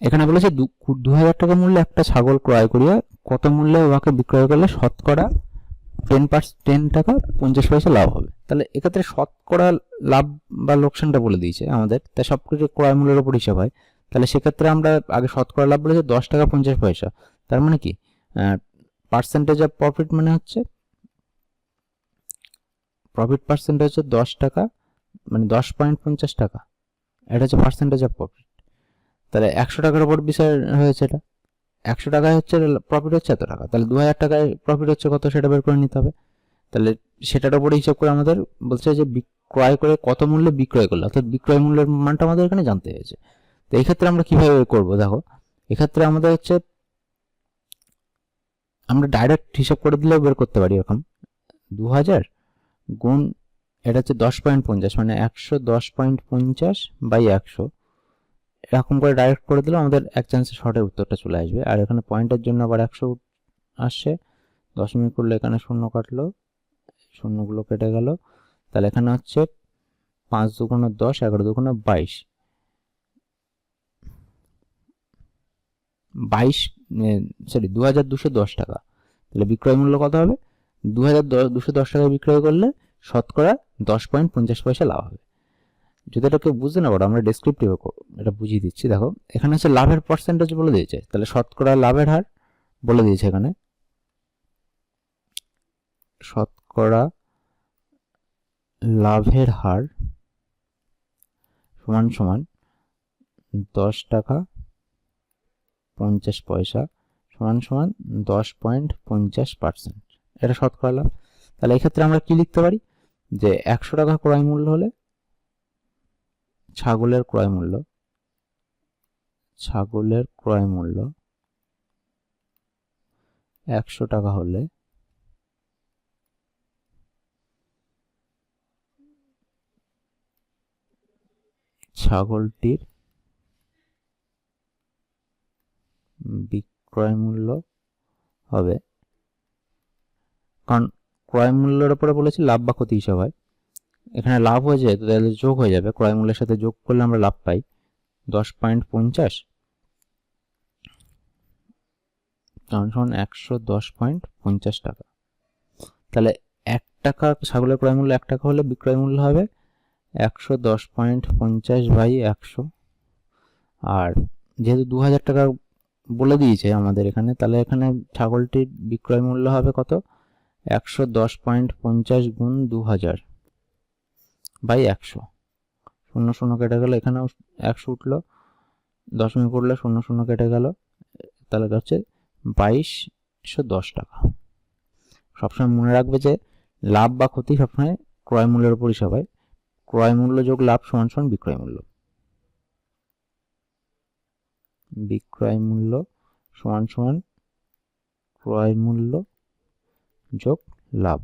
এখানে বলেছে দু হাজার টাকা মূল্যে একটা ছাগল ক্রয় করিয়া কত মূল্যে উহাকে বিক্রয় করলে শতকরা টেন পার্স টেন টাকা পঞ্চাশ পয়সা লাভ হবে? তাহলে এক্ষেত্রে শতকরা লাভ বা লোকসানটা বলে দিয়েছে আমাদের। তাই সব কিছু ক্রয় মূল্যের উপর হিসাব হয়। তাহলে সেক্ষেত্রে আমরা আগে শতকরা লাভ বলেছে দশ টাকা পঞ্চাশ পয়সা। তার মানে কি? পার্সেন্টেজ অফ প্রফিট মানে হচ্ছে প্রফিট পার্সেন্টেজ হচ্ছে দশ টাকা মানে দশ পয়েন্ট পঞ্চাশ টাকা। এটা হচ্ছে পার্সেন্টেজ অফ প্রফিট তাহলে একশো টাকার উপর বিষয় হয়েছে এটা। একশো টাকায় হচ্ছে প্রফিট হচ্ছে এত টাকা। তাহলে দু হাজার টাকায় প্রফিট হচ্ছে কত সেটা বের করে নিতে হবে। তাহলে সেটার উপরে হিসাব করে আমাদের বলছে যে বিক্রয় করে কত মূল্যে বিক্রয় করল, অর্থাৎ বিক্রয় মূল্যের মানটা আমাদের এখানে জানতে হয়েছে। তো এই ক্ষেত্রে আমরা কীভাবে করব? দেখো, এক্ষেত্রে আমাদের হচ্ছে আমরা ডাইরেক্ট হিসাব করে দিলেও বের করতে পারি এরকম। দু হাজার গুণ, এটা হচ্ছে দশ পয়েন্ট পঞ্চাশ মানে একশো দশ পয়েন্ট পঞ্চাশ বাই একশো। এরকম করে ডাইরেক্ট করে দিলে আমাদের এক চান্সে শর্টের উত্তরটা চলে আসবে। আর এখানে পয়েন্টের জন্য আবার একশো আসছে। দশমিক করলে এখানে শূন্য কাটলো। শূন্যগুলো কেটে গেল। তাহলে এখানে হচ্ছে পাঁচ দুগুণো দশ, এগারো দুগুণো বাইশ। বাইশ সরি দু হাজার দুশো দশ টাকা। তাহলে বিক্রয় মূল্য কত হবে? দু হাজার দুশো দশ টাকা বিক্রয় করলে শতকরা দশ পয়েন্ট পঞ্চাশ পয়সা লাভ হবে। যদি এটা কেউ বুঝতে না পারো, আমরা ডেসক্রিপটিভে এটা বুঝিয়ে দিচ্ছি, দেখো। এখানে হচ্ছে লাভের পার্সেন্টেজ বলে দিয়েছে। তাহলে শতকরা লাভের হার বলে দিয়েছে এখানে। শতকরা লাভের হার সমান সমান দশ টাকা পঞ্চাশ পয়সা সমান সমান দশ পয়েন্ট পঞ্চাশ পার্সেন্ট। এটা শতকরা লাভ। তাহলে এক্ষেত্রে আমরা কি লিখতে পারি? যে একশো টাকা ক্রয় মূল্য হলে ছাগলের ক্রয় মূল্য। ছাগলের ক্রয় মূল্য একশো টাকা হলে ছাগলটির বিক্রয় মূল্য হবে। কারণ ক্রয় মূল্যের উপরে বলেছি, লাভ বা ক্ষতি হিসাব হয়। এখানে লাভ হয়ে যায় তো তাহলে যোগ হয়ে যাবে। ক্রয় মূল্যের সাথে যোগ করলে আমরা লাভ পাই দশ পয়েন্ট পঞ্চাশ। একশো দশ পয়েন্ট পঞ্চাশ টাকা। তাহলে এক টাকা ছাগলের ক্রয় মূল্য এক টাকা হলে বিক্রয় মূল্য হবে একশো দশ পয়েন্ট পঞ্চাশ বাই একশো। আর যেহেতু দু হাজার টাকা বলে দিয়েছে আমাদের এখানে, তাহলে এখানে ছাগলটির বিক্রয় মূল্য হবে কত? একশো দশ পয়েন্ট পঞ্চাশ গুণ দু হাজার বাই একশো। শূন্য শূন্য কেটে গেল, এখানেও একশো উঠল। দশমিক উঠলে শূন্য শূন্য কেটে গেল। তাহলে হচ্ছে বাইশশো দশ টাকা। সবসময় মনে রাখবে যে লাভ বা ক্ষতি সবসময় ক্রয় মূল্যের উপর হিসাব হয়। ক্রয় মূল্য যোগ লাভ সমান সমান বিক্রয় মূল্য। বিক্রয় মূল্য সমান সমান ক্রয় মূল্য যোগ লাভ।